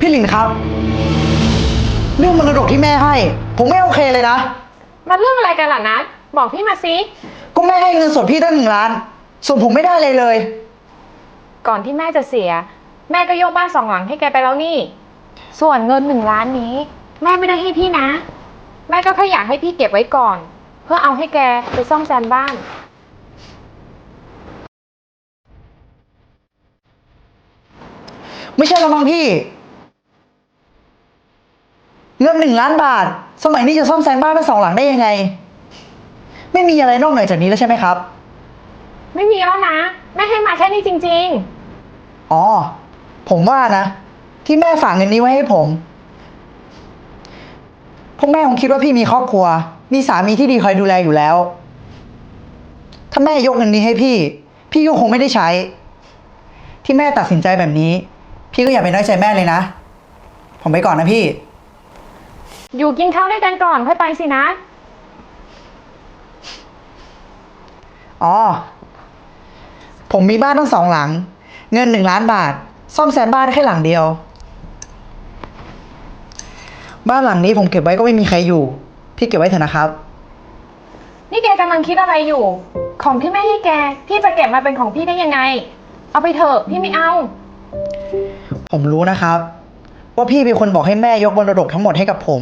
พี่หลินครับ เรื่องมรดกที่แม่ให้ ผมไม่โอเคเลยนะมาเรื่องอะไรกันล่ะนัดบอกพี่มาสิ ก็แม่ให้เงินสดพี่ตั้งหนึ่งล้าน ส่วนผมไม่ได้เลยเลย ก่อนที่แม่จะเสีย แม่ก็ยกบ้านสองหลังให้แกไปแล้วนี่ ส่วนเงินหนึ่งล้านนี้ แม่ไม่ได้ให้พี่นะ แม่ก็แค่อยากให้พี่เก็บไว้ก่อน เพื่อเอาให้แกไปซ่อมแซมบ้าน ไม่ใช่แล้วมั้งพี่ เงินหนึ่งล้านบาท สมัยนี้จะซ่อมแซมบ้านไปสองหลังได้ยังไง ไม่มีอะไรนอกเหนือจากนี้แล้วใช่ไหมครับ ไม่มีแล้วนะ แม่ให้มาแค่นี้จริง อ๋อ ผมว่านะ ที่แม่ฝากเงินนี้ไว้ให้ผมเพราะแม่คงคิดว่าพี่มีครอบครัว มีสามีที่ดีคอยดูแลอยู่แล้ว ถ้าแม่ยกเงินนี้ให้พี่ พี่ก็คงไม่ได้ใช้ ที่แม่ตัดสินใจแบบนี้ พี่ก็อย่าไปน้อยใจแม่เลยนะ ผมไปก่อนนะพี่ๆ อยู่กินข้าวด้วยกันก่อนค่อยไปสินะ อ๋อ ผมมีบ้านทั้งสองหลัง เงินหนึ่งล้านบาท ซ่อมแซมบ้านได้แค่หลังเดียว บ้านหลังนี้ผมเก็บไว้ก็ไม่มีใครอยู่ พี่เก็บไว้เถอะนะครับ นี่แกกำลังคิดอะไรอยู่ ของที่แม่ให้แก พี่จะเก็บมาเป็นของพี่ได้ยังไง เอาไปเถอะพี่ไม่เอา ผมรู้นะครับ ว่าพี่เป็นคนบอกให้แม่ยกมรดกทั้งหมดให้กับผม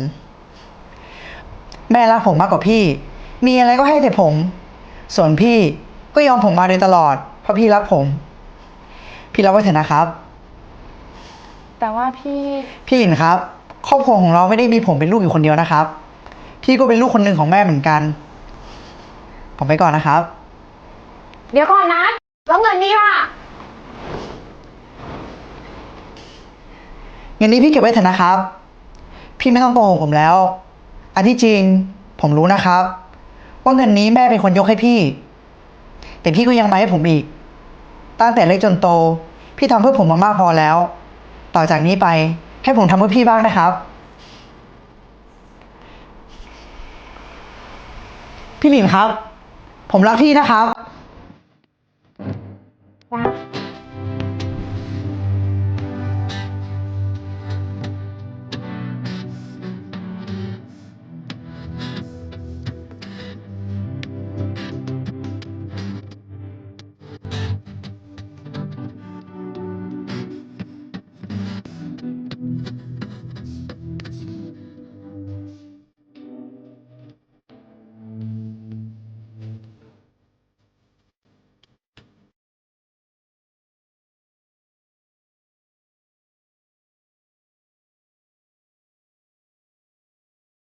แม่รักผมมากกว่าพี่ มีอะไรก็ให้แต่ผม ส่วนพี่ก็ยอมผมมาโดยตลอด เพราะพี่รักผม พี่รับไว้เถอะนะครับ แต่ว่าพี่ พี่หลินครับ ครอบครัวของเราไม่ได้มีผมเป็นลูกอยู่คนเดียวนะครับ พี่ก็เป็นลูกคนหนึ่งของแม่เหมือนกัน ผมไปก่อนนะครับ เดี๋ยวก่อนนะ แล้วเงินนี่ล่ะ งินนี้พี่เก็บไว้เถอะนะครับ พี่ไม่ต้องโกหกผมแล้ว อันที่จริงผมรู้นะครับ ว่าเงินนี้แม่เป็นคนยกให้พี่ แต่พี่ก็ยังมาให้ผมอีก ตั้งแต่เล็กจนโต พี่ทำเพื่อผมมามากพอแล้ว ต่อจากนี้ไปให้ผมทำเพื่อพี่บ้างนะครับ พี่หลินครับ ผมรักพี่นะครับ